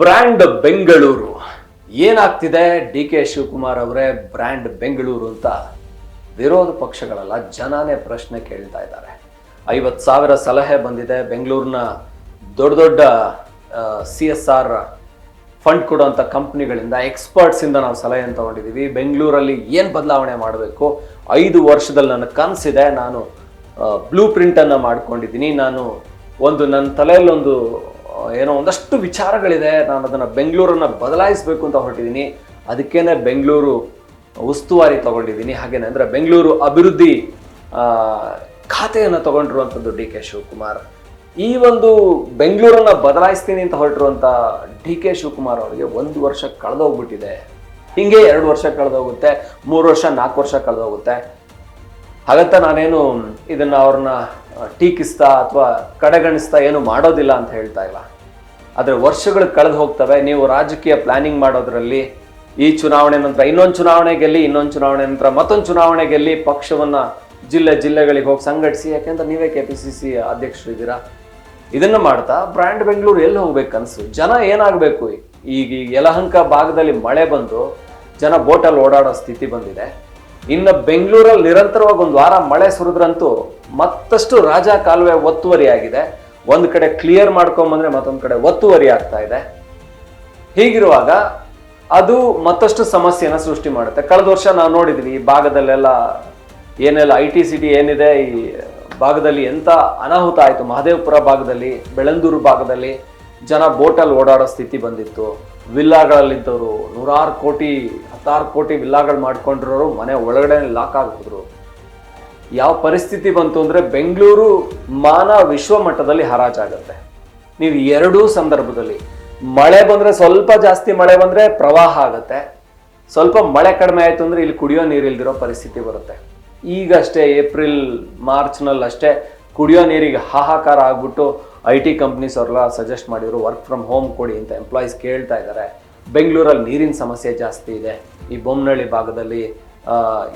Brand Bengaluru. ಏನಾಗ್ತಿದೆ D K Shivakumar ಅವರೇ brand Bengaluru ಅಂತ? ವಿರೋಧ ಪಕ್ಷಗಳೆಲ್ಲ ಜನಾನೇ ಪ್ರಶ್ನೆ ಕೇಳ್ತಾ ಇದ್ದಾರೆ. ಐವತ್ತು ಸಾವಿರ ಸಲಹೆ ಬಂದಿದೆ ಬೆಂಗಳೂರಿನ ದೊಡ್ಡ ದೊಡ್ಡ ಸಿ ಎಸ್ ಆರ್ ಫಂಡ್ ಕೊಡುವಂಥ ಕಂಪ್ನಿಗಳಿಂದ ಎಕ್ಸ್ಪರ್ಟ್ಸಿಂದ ನಾವು ಸಲಹೆಯನ್ನು ತೊಗೊಂಡಿದ್ದೀವಿ. ಬೆಂಗಳೂರಲ್ಲಿ ಏನು ಬದಲಾವಣೆ ಮಾಡಬೇಕು? ಐದು ವರ್ಷದಲ್ಲಿ ನನ್ನ ಕನಸಿದೆ ನಾನು ಬ್ಲೂ ಪ್ರಿಂಟನ್ನು ಮಾಡ್ಕೊಂಡಿದ್ದೀನಿ. ನಾನು ಒಂದು ನನ್ನ ತಲೆಯಲ್ಲಿ ಒಂದು ಆ, ಏನೋ ಒಂದಷ್ಟು ವಿಚಾರಗಳಿದೆ. ನಾನು ಅದನ್ನು ಬೆಂಗಳೂರನ್ನು ಬದಲಾಯಿಸಬೇಕು ಅಂತ ಹೊರಟಿದ್ದೀನಿ. ಅದಕ್ಕೇನೆ ಬೆಂಗಳೂರು ಉಸ್ತುವಾರಿ ತಗೊಂಡಿದ್ದೀನಿ. ಹಾಗೇನೆ ಅಂದರೆ ಬೆಂಗಳೂರು ಅಭಿವೃದ್ಧಿ ಖಾತೆಯನ್ನು ತಗೊಂಡಿರುವಂಥದ್ದು ಡಿ ಕೆ ಶಿವಕುಮಾರ್. ಈ ಒಂದು ಬೆಂಗಳೂರನ್ನ ಬದಲಾಯಿಸ್ತೀನಿ ಅಂತ ಹೊರಟಿರುವಂಥ ಡಿ ಕೆ ಶಿವಕುಮಾರ್ ಅವರಿಗೆ ಒಂದು ವರ್ಷ ಕಳೆದೋಗ್ಬಿಟ್ಟಿದೆ. ಹಿಂಗೆ ಎರಡು ವರ್ಷ ಕಳೆದೋಗುತ್ತೆ. ಮೂರು ವರ್ಷ, ನಾಲ್ಕು ವರ್ಷ ಕಳೆದೋಗುತ್ತೆ. ಹಾಗಂತ ನಾನೇನು ಇದನ್ನು ಅವ್ರನ್ನ ಟೀಕಿಸ್ತಾ ಅಥವಾ ಕಡೆಗಣಿಸ್ತಾ ಏನು ಮಾಡೋದಿಲ್ಲ ಅಂತ ಹೇಳ್ತಾ ಇಲ್ಲ. ಆದರೆ ವರ್ಷಗಳು ಕಳೆದು ಹೋಗ್ತವೆ, ನೀವು ರಾಜಕೀಯ ಪ್ಲಾನಿಂಗ್ ಮಾಡೋದ್ರಲ್ಲಿ ಈ ಚುನಾವಣೆ ನಂತರ ಇನ್ನೊಂದು ಚುನಾವಣೆ ಗೆಲ್ಲಿ, ಇನ್ನೊಂದು ಚುನಾವಣೆ ನಂತರ ಮತ್ತೊಂದು ಚುನಾವಣೆ ಗೆಲ್ಲಿ ಪಕ್ಷವನ್ನು ಜಿಲ್ಲೆ ಜಿಲ್ಲೆಗಳಿಗೆ ಹೋಗಿ ಸಂಘಟಿಸಿ ಯಾಕೆಂದ್ರೆ ನೀವೇ ಕೆ ಪಿ ಸಿ ಸಿ ಅಧ್ಯಕ್ಷರಿದ್ದೀರಾ ಇದನ್ನು ಮಾಡ್ತಾ ಬ್ರ್ಯಾಂಡ್ ಬೆಂಗಳೂರು ಎಲ್ಲಿ ಹೋಗ್ಬೇಕು ಅನಿಸ್ತು ಜನ ಏನಾಗಬೇಕು? ಈಗ ಯಲಹಂಕ ಭಾಗದಲ್ಲಿ ಮಳೆ ಬಂದು ಜನ ಬೋಟಲ್ಲಿ ಓಡಾಡೋ ಸ್ಥಿತಿ ಬಂದಿದೆ. ಇನ್ನು ಬೆಂಗಳೂರಲ್ಲಿ ನಿರಂತರವಾಗಿ ಒಂದು ವಾರ ಮಳೆ ಸುರಿದ್ರಂತೂ ಮತ್ತಷ್ಟು ರಾಜ ಕಾಲುವೆ ಒತ್ತುವರಿ ಆಗಿದೆ. ಒಂದು ಕಡೆ ಕ್ಲಿಯರ್ ಮಾಡ್ಕೊಂಬಂದ್ರೆ ಮತ್ತೊಂದು ಕಡೆ ಒತ್ತುವರಿ ಆಗ್ತಾ ಇದೆ. ಹೀಗಿರುವಾಗ ಅದು ಮತ್ತಷ್ಟು ಸಮಸ್ಯೆನ ಸೃಷ್ಟಿ ಮಾಡುತ್ತೆ. ಕಳೆದ ವರ್ಷ ನಾವು ನೋಡಿದ್ವಿ, ಈ ಭಾಗದಲ್ಲೆಲ್ಲ ಏನೆಲ್ಲ ಐ ಟಿ ಸಿಟಿ ಏನಿದೆ, ಈ ಭಾಗದಲ್ಲಿ ಎಂಥ ಅನಾಹುತ ಆಯಿತು. ಮಹದೇವಪುರ ಭಾಗದಲ್ಲಿ ಬೆಳಂದೂರು ಭಾಗದಲ್ಲಿ ಜನ ಬೋಟಲ್ಲಿ ಓಡಾಡೋ ಸ್ಥಿತಿ ಬಂದಿತ್ತು. ವಿಲ್ಲಾಗಳಲ್ಲಿದ್ದವರು ನೂರಾರು ಕೋಟಿ, ಹತ್ತಾರು ಕೋಟಿ ವಿಲ್ಲಾಗಳು ಮಾಡ್ಕೊಂಡಿರೋರು ಮನೆ ಒಳಗಡೆ ಲಾಕ್ ಆಗ್ಬಿಟ್ರು. ಯಾವ ಪರಿಸ್ಥಿತಿ ಬಂತು ಅಂದರೆ ಬೆಂಗಳೂರು ಮಾನ ವಿಶ್ವ ಮಟ್ಟದಲ್ಲಿ ಹರಾಜಾಗತ್ತೆ ನೀವು ಎರಡೂ ಸಂದರ್ಭದಲ್ಲಿ, ಮಳೆ ಬಂದರೆ ಸ್ವಲ್ಪ ಜಾಸ್ತಿ ಮಳೆ ಬಂದರೆ ಪ್ರವಾಹ ಆಗುತ್ತೆ. ಸ್ವಲ್ಪ ಮಳೆ ಕಡಿಮೆ ಆಯಿತು ಅಂದರೆ ಇಲ್ಲಿ ಕುಡಿಯೋ ನೀರಿಲ್ದಿರೋ ಪರಿಸ್ಥಿತಿ ಬರುತ್ತೆ. ಈಗಷ್ಟೇ ಏಪ್ರಿಲ್ ಮಾರ್ಚ್ನಲ್ಲಿ ಅಷ್ಟೇ ಕುಡಿಯೋ ನೀರಿಗೆ ಹಾಹಾಕಾರ ಆಗ್ಬಿಟ್ಟು ಐ ಟಿ ಕಂಪ್ನೀಸ್ ಅವ್ರಲ್ಲ ಸಜೆಸ್ಟ್ ಮಾಡಿದ್ರು ವರ್ಕ್ ಫ್ರಮ್ ಹೋಮ್ ಕೊಡಿ ಅಂತ ಎಂಪ್ಲಾಯೀಸ್ ಕೇಳ್ತಾ ಇದ್ದಾರೆ ಬೆಂಗಳೂರಲ್ಲಿ ನೀರಿನ ಸಮಸ್ಯೆ ಜಾಸ್ತಿ ಇದೆ. ಈ ಬೊಮ್ಮನಹಳ್ಳಿ ಭಾಗದಲ್ಲಿ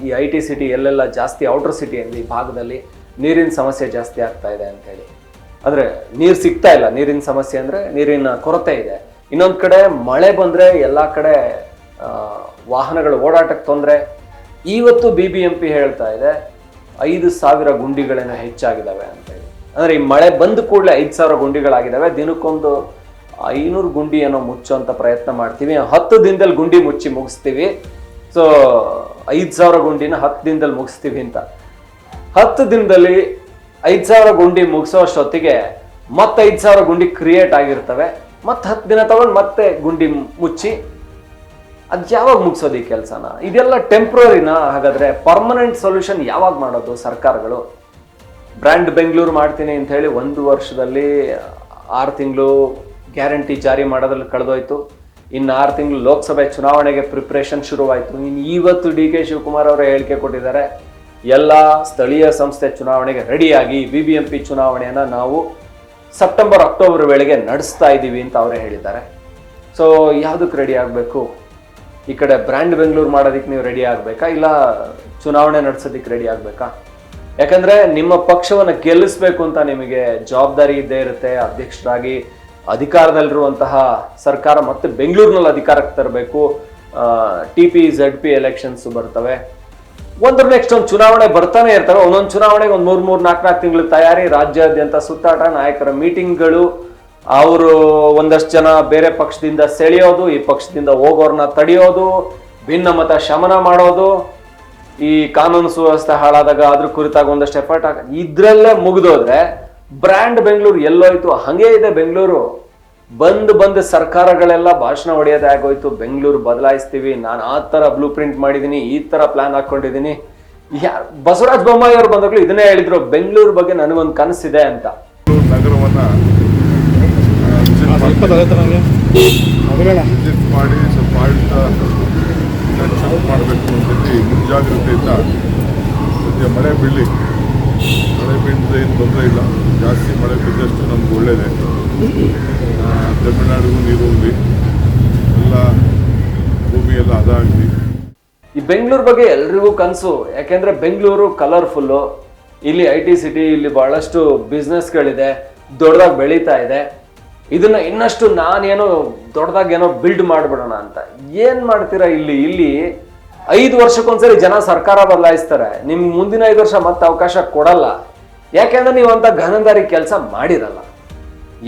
ಈ ಐ ಟಿ ಸಿಟಿ ಎಲ್ಲೆಲ್ಲ ಜಾಸ್ತಿ ಔಟರ್ ಸಿಟಿ ಈ ಭಾಗದಲ್ಲಿ ನೀರಿನ ಸಮಸ್ಯೆ ಜಾಸ್ತಿ ಆಗ್ತಾ ಇದೆ ಅಂತ ಅಂದರೆ ನೀರು ಸಿಗ್ತಾ ಇಲ್ಲ. ನೀರಿನ ಸಮಸ್ಯೆ ಅಂದರೆ ನೀರಿನ ಕೊರತೆ ಇದೆ. ಇನ್ನೊಂದು ಕಡೆ ಮಳೆ ಬಂದರೆ ಎಲ್ಲ ಕಡೆ ವಾಹನಗಳು ಓಡಾಟಕ್ಕೆ ತೊಂದರೆ. ಇವತ್ತು ಬಿ ಬಿ ಎಂ ಪಿ ಹೇಳ್ತಾ ಇದೆ, ಐದು ಸಾವಿರ ಗುಂಡಿಗಳೇನೋ ಹೆಚ್ಚಾಗಿದ್ದಾವೆ ಅಂತ ಅಂದ್ರೆ ಈ ಮಳೆ ಬಂದ ಕೂಡಲೇ ಐದು ಸಾವಿರ ಗುಂಡಿಗಳಾಗಿದ್ದಾವೆ. ದಿನಕ್ಕೊಂದು ಐನೂರು ಗುಂಡಿ ಏನೋ ಮುಚ್ಚುವಂಥ ಪ್ರಯತ್ನ ಮಾಡ್ತೀವಿ. ಹತ್ತು ದಿನದಲ್ಲಿ ಗುಂಡಿ ಮುಚ್ಚಿ ಮುಗಿಸ್ತೀವಿ. ಸೊ ಐದು ಸಾವಿರ ಗುಂಡಿನ ಹತ್ತು ದಿನದಲ್ಲಿ ಮುಗಿಸ್ತೀವಿ ಅಂತ. ಹತ್ತು ದಿನದಲ್ಲಿ ಐದು ಸಾವಿರ ಗುಂಡಿ ಮುಗಿಸೋ ಅಷ್ಟೊತ್ತಿಗೆ ಮತ್ತೆ ಐದು ಸಾವಿರ ಗುಂಡಿ ಕ್ರಿಯೇಟ್ ಆಗಿರ್ತವೆ. ಮತ್ತೆ ಹತ್ತು ದಿನ ತಗೊಂಡು ಮತ್ತೆ ಗುಂಡಿ ಮುಚ್ಚಿ, ಅದು ಯಾವಾಗ ಮುಗಿಸೋದು ಈ ಕೆಲಸನ? ಇದೆಲ್ಲ ಟೆಂಪ್ರರಿನ ಹಾಗಾದರೆ ಪರ್ಮನೆಂಟ್ ಸೊಲ್ಯೂಷನ್ ಯಾವಾಗ ಮಾಡೋದು ಸರ್ಕಾರಗಳು? ಬ್ರ್ಯಾಂಡ್ ಬೆಂಗಳೂರು ಮಾಡ್ತೀನಿ ಅಂತ ಹೇಳಿ ಒಂದು ವರ್ಷದಲ್ಲಿ ಆರು ತಿಂಗಳು ಗ್ಯಾರಂಟಿ ಜಾರಿ ಮಾಡೋದ್ರಲ್ಲಿ ಕಳೆದೋಯ್ತು. ಇನ್ನು ಆರು ತಿಂಗಳು ಲೋಕಸಭೆ ಚುನಾವಣೆಗೆ ಪ್ರಿಪ್ರೇಷನ್ ಶುರುವಾಯಿತು. ಇನ್ನು ಇವತ್ತು ಡಿ ಕೆ ಶಿವಕುಮಾರ್ ಅವರೇ ಹೇಳಿಕೆ ಕೊಟ್ಟಿದ್ದಾರೆ, ಎಲ್ಲ ಸ್ಥಳೀಯ ಸಂಸ್ಥೆ ಚುನಾವಣೆಗೆ ರೆಡಿಯಾಗಿ ಬಿ ಬಿ ಎಂ ಪಿ ಚುನಾವಣೆಯನ್ನು ನಾವು ಸೆಪ್ಟೆಂಬರ್, ಅಕ್ಟೋಬರ್ ವೇಳೆಗೆ ನಡೆಸ್ತಾ ಇದ್ದೀವಿ ಅಂತ ಅವರೇ ಹೇಳಿದ್ದಾರೆ. ಸೊ ಯಾವುದಕ್ಕೆ ರೆಡಿ ಆಗಬೇಕು? ಈ ಕಡೆ ಬ್ರ್ಯಾಂಡ್ ಬೆಂಗಳೂರು ಮಾಡೋದಕ್ಕೆ ನೀವು ರೆಡಿ ಆಗಬೇಕಾ? ಇಲ್ಲ ಚುನಾವಣೆ ನಡೆಸೋದಕ್ಕೆ ರೆಡಿ ಆಗಬೇಕಾ? ಯಾಕಂದ್ರೆ ನಿಮ್ಮ ಪಕ್ಷವನ್ನು ಗೆಲ್ಲಿಸ್ಬೇಕು ಅಂತ ನಿಮಗೆ ಜವಾಬ್ದಾರಿ ಇದ್ದೇ ಇರುತ್ತೆ. ಅಧ್ಯಕ್ಷರಾಗಿ ಅಧಿಕಾರದಲ್ಲಿರುವಂತಹ ಸರ್ಕಾರ ಮತ್ತೆ ಬೆಂಗಳೂರಿನಲ್ಲಿ ಅಧಿಕಾರಕ್ಕೆ ತರಬೇಕು. T P Z P elections ಬರ್ತವೆ. ಒಂದ್ರ ನೆಕ್ಸ್ಟ್ ಒಂದು ಚುನಾವಣೆ ಬರ್ತಾನೆ ಇರ್ತವೆ. ಒಂದೊಂದು ಚುನಾವಣೆಗೆ ಒಂದು ಮೂರು ಮೂರು, ನಾಲ್ಕು ನಾಲ್ಕು ತಿಂಗಳು ತಯಾರಿ, ರಾಜ್ಯಾದ್ಯಂತ ಸುತ್ತಾಟ, ನಾಯಕರ ಮೀಟಿಂಗ್ಗಳು. ಅವರು ಒಂದಷ್ಟು ಜನ ಬೇರೆ ಪಕ್ಷದಿಂದ ಸೆಳೆಯೋದು, ಈ ಪಕ್ಷದಿಂದ ಹೋಗೋರ್ನ ತಡೆಯೋದು, ಭಿನ್ನಮತ ಶಮನ ಮಾಡೋದು. ಈ ಕಾನೂನು ಸುವ್ಯವಸ್ಥೆ ಹಾಳಾದಾಗ ಅದ್ರ ಕುರಿತಾಗ ಒಂದಷ್ಟು ಎಫರ್ಟ್ ಆಗ ಇದ್ರಲ್ಲೇ ಮುಗಿದೋದ್ರೆ ಬ್ರ್ಯಾಂಡ್ ಬೆಂಗಳೂರು ಎಲ್ಲೋಯ್ತು. ಹಂಗೆ ಇದೆ ಬೆಂಗಳೂರು. ಬಂದು ಬಂದು ಸರ್ಕಾರಗಳೆಲ್ಲ ಭಾಷಣ ಹೊಡೆಯೋದೇ ಆಗೋಯ್ತು. ಬೆಂಗಳೂರು ಬದಲಾಯಿಸ್ತೀವಿ. ನಾನು ಆ ತರ ಬ್ಲೂ ಪ್ರಿಂಟ್ ಮಾಡಿದ್ದೀನಿ ಈ ತರ ಪ್ಲಾನ್ ಹಾಕ್ಕೊಂಡಿದ್ದೀನಿ ಯಾರು ಬಸವರಾಜ ಬೊಮ್ಮಾಯಿ ಅವರು ಬಂದಾಗ್ಲೂ ಇದನ್ನೇ ಹೇಳಿದ್ರು. ಬೆಂಗಳೂರು ಬಗ್ಗೆ ನನಗೊಂದು ಕನಸಿದೆ ಅಂತ. ನಗರವನ್ನು ಮಾಡಿ. ಸ್ವಲ್ಪ ಆಡಳಿತ ಮಾಡಬೇಕು ಅಂತೇಳಿ ಮುಂಜಾಗ್ರತೆಯಿಂದ ಸದ್ಯ ಮಳೆ ಬೀಳಿ ಮಳೆ ಬೀಳಿದ್ರೆ ಏನು ತೊಂದರೆ ಇಲ್ಲ. ಜಾಸ್ತಿ ಮಳೆ ಬಿದ್ದಷ್ಟು ನಮ್ಗೆ ಒಳ್ಳೆಯದೇ ತಮಿಳ್ನಾಡಿಗೂ ನೀರು ಹೋಗಲಿ. ಎಲ್ಲ ಭೂಮಿ ಎಲ್ಲ ಅದಾಗಲಿ. ಈ ಬೆಂಗಳೂರು ಬಗ್ಗೆ ಎಲ್ರಿಗೂ ಕನಸು. ಯಾಕೆಂದರೆ ಬೆಂಗಳೂರು ಕಲರ್ಫುಲ್ಲು ಇಲ್ಲಿ ಐ ಟಿ ಸಿಟಿ ಇಲ್ಲಿ ಬಹಳಷ್ಟು ಬಿಸ್ನೆಸ್ಗಳಿದೆ ದೊಡ್ಡದಾಗಿ ಬೆಳೀತಾ ಇದೆ. ಇದನ್ನ ಇನ್ನಷ್ಟು ನಾನೇನೋ ದೊಡ್ಡದಾಗಿ ಏನೋ ಬಿಲ್ಡ್ ಮಾಡ್ಬಿಡೋಣ ಅಂತ. ಏನ್ ಮಾಡ್ತೀರಾ ಇಲ್ಲಿ? ಇಲ್ಲಿ ಐದು ವರ್ಷಕ್ಕೊಂದ್ಸರಿ ಜನ ಸರ್ಕಾರ ಬದಲಾಯಿಸ್ತಾರೆ. ನಿಮ್ ಮುಂದಿನ ಐದು ವರ್ಷ ಮತ್ತೆ ಅವಕಾಶ ಕೊಡಲ್ಲ. ಯಾಕೆಂದ್ರೆ ನೀವು ಅಂತ ಘನದಾರಿ ಕೆಲಸ ಮಾಡಿರಲ್ಲ.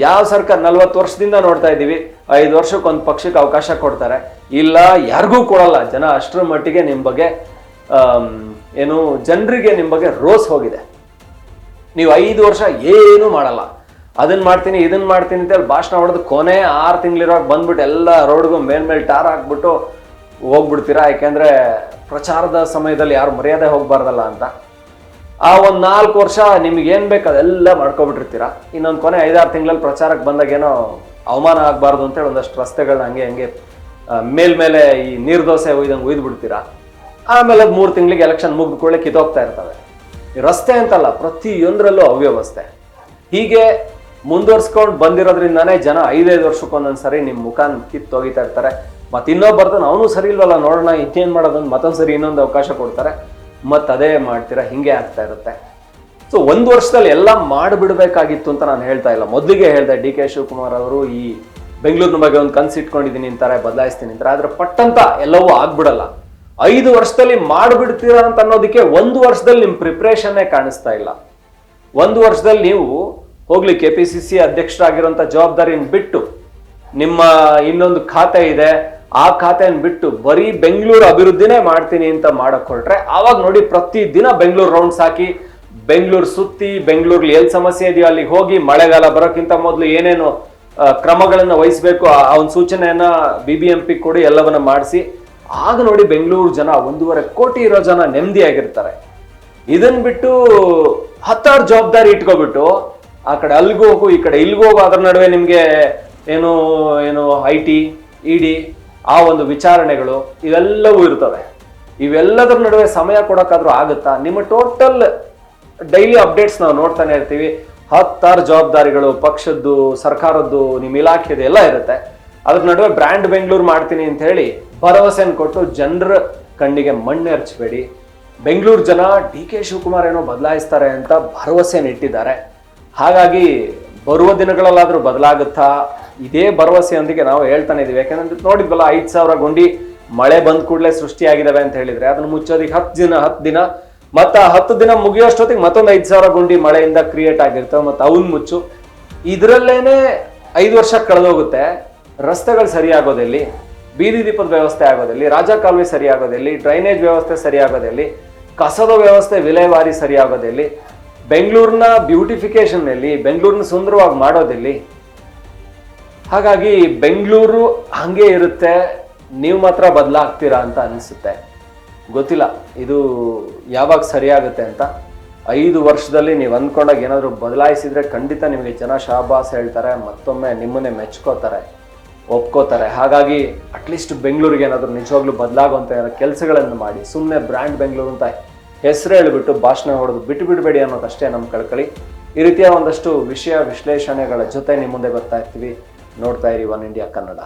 ಯಾವ ಸರ್ಕಾರ ನಲ್ವತ್ತು ವರ್ಷದಿಂದ ನೋಡ್ತಾ ಇದ್ದೀವಿ ಐದು ವರ್ಷಕ್ಕೆ ಒಂದು ಪಕ್ಷಕ್ಕೆ ಅವಕಾಶ ಕೊಡ್ತಾರೆ. ಇಲ್ಲ, ಯಾರಿಗೂ ಕೊಡಲ್ಲ. ಜನ ಅಷ್ಟರ ಮಟ್ಟಿಗೆ ನಿಮ್ಮ ಬಗ್ಗೆ ಏನು, ಜನರಿಗೆ ನಿಮ್ಮ ಬಗ್ಗೆ ರೋಸ್ ಹೋಗಿದೆ. ನೀವು ಐದು ವರ್ಷ ಏನೂ ಮಾಡಲ್ಲ. ಅದನ್ನ ಮಾಡ್ತೀನಿ ಇದನ್ನ ಮಾಡ್ತೀನಿ ಅಂತ ಹೇಳಿ ಭಾಷಣ ಹೊಡೆದು ಕೊನೆ ಆರು ತಿಂಗಳಿರೋಕೆ ಬಂದ್ಬಿಟ್ಟು ಎಲ್ಲ ರೋಡ್ಗೂ ಮೇಲ್ಮೇಲೆ ಟಾರ್ ಹಾಕ್ಬಿಟ್ಟು ಹೋಗ್ಬಿಡ್ತೀರಾ? ಯಾಕೆಂದ್ರೆ ಪ್ರಚಾರದ ಸಮಯದಲ್ಲಿ ಯಾರು ಮರ್ಯಾದೆ ಹೋಗ್ಬಾರ್ದಲ್ಲ ಅಂತ. ಆ ಒಂದು ನಾಲ್ಕು ವರ್ಷ ನಿಮ್ಗೆ ಏನು ಬೇಕು ಅದೆಲ್ಲ ಮಾಡ್ಕೊಬಿಟ್ಟಿರ್ತೀರಾ? ಇನ್ನೊಂದು ಕೊನೆ ಐದಾರು ತಿಂಗಳಲ್ಲಿ ಪ್ರಚಾರಕ್ಕೆ ಬಂದಾಗ ಏನೋ ಅವಮಾನ ಆಗಬಾರ್ದು ಅಂತೇಳಿ ಒಂದಷ್ಟು ರಸ್ತೆಗಳನ್ನ ಹಂಗೆ ಹಂಗೆ ಮೇಲ್ಮೇಲೆ ಈ ನೀರು ದೋಸೆ ಒಯ್ದಂಗೆ ಒಯ್ದು ಬಿಡ್ತೀರಾ ಆಮೇಲೆ ಅದು ಮೂರು ತಿಂಗಳಿಗೆ ಎಲೆಕ್ಷನ್ ಮುಗಿದ ಕೂಡಲೇ ಕಿತ್ತೋಗ್ತಾ ಇರ್ತವೆ. ರಸ್ತೆ ಅಂತಲ್ಲ ಪ್ರತಿಯೊಂದರಲ್ಲೂ ಅವ್ಯವಸ್ಥೆ. ಹೀಗೆ ಮುಂದುವರ್ಸ್ಕೊಂಡು ಬಂದಿರೋದ್ರಿಂದಾನೇ ಜನ ಐದೈದು ವರ್ಷಕ್ಕೊಂದೊಂದ್ಸರಿ ನಿಮ್ಮ ಮುಖಾನ್ ಕಿತ್ತು ಇರ್ತಾರೆ. ಮತ್ತೆ ಇನ್ನೊಬ್ಬ ಬರ್ತಾನೆ ಅವನು ಸರಿ ಇಲ್ವಲ್ಲ, ನೋಡೋಣ, ಇನ್ನೇನು ಮಾಡೋದು ಮತ್ತೊಂದು ಸರಿ ಇನ್ನೊಂದು ಅವಕಾಶ ಕೊಡ್ತಾರೆ. ಮತ್ತೆ ಅದೇ ಮಾಡ್ತೀರಾ, ಹಿಂಗೆ ಆಗ್ತಾ ಇರುತ್ತೆ. ಸೊ ಒಂದು ವರ್ಷದಲ್ಲಿ ಎಲ್ಲ ಮಾಡಿಬಿಡ್ಬೇಕಾಗಿತ್ತು ಅಂತ ನಾನು ಹೇಳ್ತಾ ಇಲ್ಲ. ಮೊದಲಿಗೆ ಹೇಳಿದೆ, ಡಿ ಕೆ ಶಿವಕುಮಾರ್ ಅವರು ಈ ಬೆಂಗಳೂರಿನ ಬಗ್ಗೆ ಒಂದು ಕನ್ಸು ಇಟ್ಕೊಂಡಿದ್ದೀನಿ ಅಂತಾರೆ, ಬದಲಾಯಿಸ್ತೀನಿ ಅಂತಾರೆ. ಆದರೆ ಪಟ್ಟಂತ ಎಲ್ಲವೂ ಆಗ್ಬಿಡಲ್ಲ. ಐದು ವರ್ಷದಲ್ಲಿ ಮಾಡಿಬಿಡ್ತೀರಾ ಅಂತ ಅನ್ನೋದಕ್ಕೆ ಒಂದು ವರ್ಷದಲ್ಲಿ ನಿಮ್ಮ ಪ್ರಿಪ್ರೇಷನ್ನೇ ಕಾಣಿಸ್ತಾ ಇಲ್ಲ. ಒಂದು ವರ್ಷದಲ್ಲಿ ನೀವು ಹೋಗ್ಲಿ ಕೆ ಪಿ ಸಿ ಸಿ ಅಧ್ಯಕ್ಷರಾಗಿರುವಂತ ಜವಾಬ್ದಾರಿಯನ್ನು ಬಿಟ್ಟು, ನಿಮ್ಮ ಇನ್ನೊಂದು ಖಾತೆ ಇದೆ, ಆ ಖಾತೆಯನ್ನು ಬಿಟ್ಟು ಬರೀ ಬೆಂಗಳೂರು ಅಭಿವೃದ್ಧಿನೇ ಮಾಡ್ತೀನಿ ಅಂತ ಮಾಡಕ್ ಹೊರಟ್ರೆ ಆವಾಗ ನೋಡಿ ಪ್ರತಿ ದಿನ ಬೆಂಗಳೂರು ರೌಂಡ್ಸ್ ಹಾಕಿ, ಬೆಂಗಳೂರು ಸುತ್ತಿ, ಬೆಂಗಳೂರಲ್ಲಿ ಎಲ್ಲಿ ಸಮಸ್ಯೆ ಇದೆಯೋ ಅಲ್ಲಿಗೆ ಹೋಗಿ, ಮಳೆಗಾಲ ಬರೋಕ್ಕಿಂತ ಮೊದಲು ಏನೇನು ಕ್ರಮಗಳನ್ನ ವಹಿಸಬೇಕು, ಆ ಒಂದು ಸೂಚನೆಯನ್ನ ಬಿ ಬಿ ಎಂ ಪಿ ಕೊಡಿ, ಎಲ್ಲವನ್ನ ಮಾಡಿಸಿ, ಆಗ ನೋಡಿ ಬೆಂಗಳೂರು ಜನ ಒಂದೂವರೆ ಕೋಟಿ ಇರೋ ಜನ ನೆಮ್ಮದಿಯಾಗಿರ್ತಾರೆ. ಇದನ್ನ ಬಿಟ್ಟು ಹತ್ತಾರು ಜವಾಬ್ದಾರಿ ಇಟ್ಕೊಬಿಟ್ಟು ಆ ಕಡೆ ಅಲ್ಲಿಗೆ ಹೋಗು, ಈ ಕಡೆ ಇಲ್ಲಿಗೆ ಹೋಗು, ಅದ್ರ ನಡುವೆ ನಿಮಗೆ ಏನು ಏನು ಐ ಟಿ ಇಡಿ ಆ ಒಂದು ವಿಚಾರಣೆಗಳು ಇವೆಲ್ಲವೂ ಇರ್ತವೆ. ಇವೆಲ್ಲದರ ನಡುವೆ ಸಮಯ ಕೊಡೋಕ್ಕಾದ್ರೂ ಆಗುತ್ತಾ? ನಿಮ್ಮ ಟೋಟಲ್ ಡೈಲಿ ಅಪ್ಡೇಟ್ಸ್ ನಾವು ನೋಡ್ತಾನೆ ಇರ್ತೀವಿ. ಹತ್ತಾರು ಜವಾಬ್ದಾರಿಗಳು, ಪಕ್ಷದ್ದು, ಸರ್ಕಾರದ್ದು, ನಿಮ್ಮ ಇಲಾಖೆದು ಎಲ್ಲ ಇರುತ್ತೆ. ಅದ್ರ ನಡುವೆ ಬ್ರ್ಯಾಂಡ್ ಬೆಂಗಳೂರು ಮಾಡ್ತೀನಿ ಅಂತ ಹೇಳಿ ಭರವಸೆಯನ್ನು ಕೊಟ್ಟು ಜನರ ಕಣ್ಣಿಗೆ ಮಣ್ಣು ಎರಚಬೇಡಿ ಬೆಂಗಳೂರು ಜನ ಡಿ ಕೆ ಶಿವಕುಮಾರ್ ಏನೋ ಬದಲಾಯಿಸ್ತಾರೆ ಅಂತ ಭರವಸೆಯನ್ನು ಇಟ್ಟಿದ್ದಾರೆ. ಹಾಗಾಗಿ ಬರುವ ದಿನಗಳಲ್ಲಾದರೂ ಬದಲಾಗುತ್ತಾ ಇದೇ ಭರವಸೆಯೊಂದಿಗೆ ನಾವು ಹೇಳ್ತಾನೆ ಇದೀವಿ. ಯಾಕಂದ್ರೆ ನೋಡಿದ್ವಲ್ಲ, ಐದು ಸಾವಿರ ಗುಂಡಿ ಮಳೆ ಬಂದ ಕೂಡಲೇ ಸೃಷ್ಟಿಯಾಗಿದ್ದಾವೆ ಅಂತ ಹೇಳಿದ್ರೆ, ಅದನ್ನ ಮುಚ್ಚೋದಿಕ್ಕೆ ಹತ್ತು ದಿನ ಹತ್ತು ದಿನ. ಮತ್ತು ಆ ಹತ್ತು ದಿನ ಮುಗಿಯೋಷ್ಟೊತ್ತಿಗೆ ಮತ್ತೊಂದು ಐದು ಸಾವಿರ ಗುಂಡಿ ಮಳೆಯಿಂದ ಕ್ರಿಯೇಟ್ ಆಗಿರ್ತವೆ ಮತ್ತು ಅವನ್ ಮುಚ್ಚು. ಇದರಲ್ಲೇನೇ ಐದು ವರ್ಷ ಕಳೆದೋಗುತ್ತೆ. ರಸ್ತೆಗಳು ಸರಿಯಾಗೋದಲ್ಲಿ, ಬೀದಿ ದೀಪದ ವ್ಯವಸ್ಥೆ ಆಗೋದಲ್ಲಿ, ರಾಜ ಕಾಲುವೆ ಸರಿಯಾಗೋದೆಲ್ಲಿ, ಡ್ರೈನೇಜ್ ವ್ಯವಸ್ಥೆ ಸರಿಯಾಗೋದಲ್ಲಿ, ಕಸದ ವ್ಯವಸ್ಥೆ ವಿಲೇವಾರಿ ಸರಿಯಾಗೋದೆಲ್ಲಿ ಬೆಂಗಳೂರಿನ ಬ್ಯೂಟಿಫಿಕೇಶನ್ ಎಲ್ಲಿ ಬೆಂಗಳೂರಿನ ಸುಂದರವಾಗಿ ಮಾಡೋದಿಲ್ಲಿ, ಹಾಗಾಗಿ ಬೆಂಗಳೂರು ಹಾಗೆ ಇರುತ್ತೆ, ನೀವು ಮಾತ್ರ ಬದಲಾಗ್ತೀರಾ ಅಂತ ಅನಿಸುತ್ತೆ. ಗೊತ್ತಿಲ್ಲ, ಇದು ಯಾವಾಗ ಸರಿಯಾಗುತ್ತೆ ಅಂತ. ಐದು ವರ್ಷದಲ್ಲಿ ನೀವು ಅಂದ್ಕೊಂಡಾಗ ಏನಾದರೂ ಬದಲಾಯಿಸಿದರೆ ಖಂಡಿತ ನಿಮಗೆ ಜನ ಶಾಬಾಸ್ ಹೇಳ್ತಾರೆ, ಮತ್ತೊಮ್ಮೆ ನಿಮ್ಮನ್ನೇ ಮೆಚ್ಕೋತಾರೆ, ಒಪ್ಕೋತಾರೆ. ಹಾಗಾಗಿ ಅಟ್ಲೀಸ್ಟ್ ಬೆಂಗಳೂರಿಗೆ ಏನಾದರೂ ನಿಜವಾಗ್ಲೂ ಬದಲಾಗುವಂಥ ಏನಾದ್ರು ಕೆಲಸಗಳನ್ನು ಮಾಡಿ ಸುಮ್ಮನೆ ಬ್ರ್ಯಾಂಡ್ ಬೆಂಗಳೂರು ಅಂತ ಹೆಸರು ಹೇಳಿಬಿಟ್ಟು ಭಾಷಣ ಹೊಡೆದು ಬಿಟ್ಟು ಬಿಡಬೇಡಿ ಅನ್ನೋದಷ್ಟೇ ನಮ್ಮ ಕಳ್ಕಳಿ. ಈ ರೀತಿಯ ಒಂದಷ್ಟು ವಿಷಯ ವಿಶ್ಲೇಷಣೆಗಳ ಜೊತೆ ನಿಮ್ಮ ಮುಂದೆ ಬರ್ತಾ ಇರ್ತೀವಿ. ನೋಡ್ತಾ ಇರಿ ಒನ್ ಇಂಡಿಯಾ ಕನ್ನಡ.